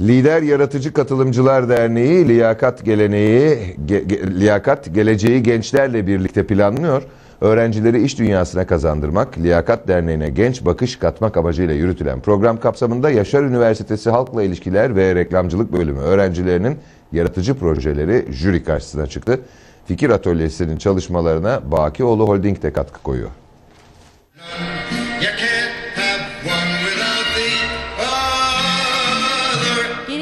Lider Yaratıcı Katılımcılar Derneği liyakat geleneği ge- ge- liyakat geleceği gençlerle birlikte planlıyor. Öğrencileri iş dünyasına kazandırmak, Liyakat Derneği'ne genç bakış katmak amacıyla yürütülen program kapsamında Yaşar Üniversitesi Halkla İlişkiler ve Reklamcılık Bölümü öğrencilerinin yaratıcı projeleri jüri karşısına çıktı. Fikir Atölyesi'nin çalışmalarına Bakioğlu Holding de katkı koyuyor. You can't have one without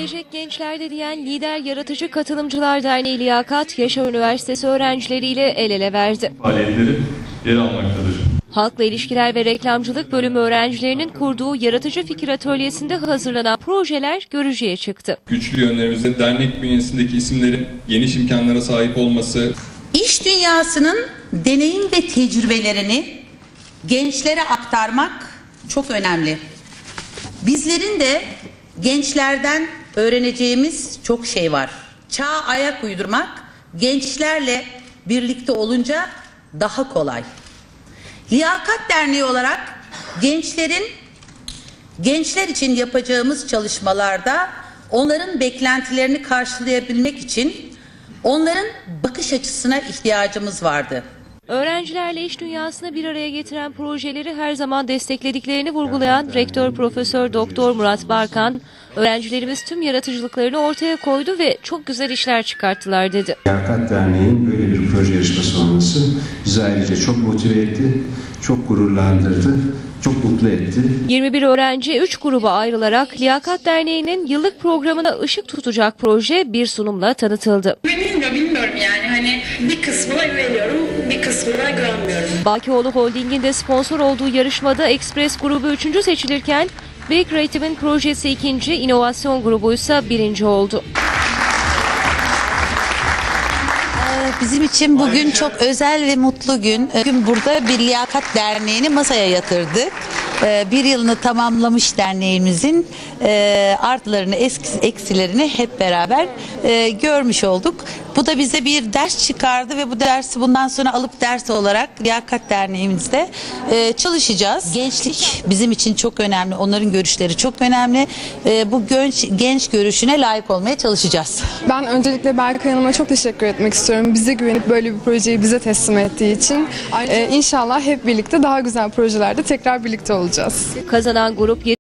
Gelecek Gençlerde diyen Lider Yaratıcı Katılımcılar Derneği Liyakat, Yaşar Üniversitesi öğrencileriyle el ele verdi. faaliyetleri yer almaktadır. Halkla İlişkiler ve Reklamcılık Bölümü öğrencilerinin kurduğu Yaratıcı Fikir Atölyesi'nde hazırlanan projeler görücüye çıktı. Güçlü yönlerimizde dernek bünyesindeki isimlerin geniş imkanlara sahip olması, İş dünyasının deneyim ve tecrübelerini gençlere aktarmak çok önemli. Bizlerin de gençlerden öğreneceğimiz çok şey var. Çağa ayak uydurmak gençlerle birlikte olunca daha kolay. Liyakat Derneği olarak gençlerin gençler için yapacağımız çalışmalarda onların beklentilerini karşılayabilmek için onların bakış açısına ihtiyacımız vardı. Öğrencilerle iş dünyasını bir araya getiren projeleri her zaman desteklediklerini vurgulayan Rektör Profesör Doktor Murat Barkan, öğrencilerimiz tüm yaratıcılıklarını ortaya koydu ve çok güzel işler çıkarttılar dedi. Liyakat Derneği'nin böyle bir proje yarışması olması bizi ayrıca çok motive etti, çok gururlandırdı, çok mutlu etti. 21 öğrenci 3 gruba ayrılarak Liyakat Derneği'nin yıllık programına ışık tutacak proje bir sunumla tanıtıldı. Güveniyor bilmiyorum yani hani bir kısmına güveniyorum bir kısmına güvenmiyorum. Bakioğlu Holding'in de sponsor olduğu yarışmada Express grubu 3. seçilirken Big Creative'in projesi 2. inovasyon grubu ise 1. oldu. Bizim için bugün çok özel ve mutlu gün. Bugün burada bir liyakat derneğini masaya yatırdık. Ee, Bir yılını tamamlamış derneğimizin e, artılarını, eksi- eksilerini hep beraber e, görmüş olduk. Bu da bize bir ders çıkardı ve bu dersi bundan sonra alıp ders olarak Liyakat Derneğimizde e, çalışacağız. Gençlik bizim için çok önemli. Onların görüşleri çok önemli. Bu genç, genç görüşüne layık olmaya çalışacağız. Ben öncelikle Berkay Hanım'a çok teşekkür etmek istiyorum. Bize güvenip böyle bir projeyi bize teslim ettiği için. Ee, inşallah hep birlikte daha güzel projelerde tekrar birlikte olacağız. Kazanan grup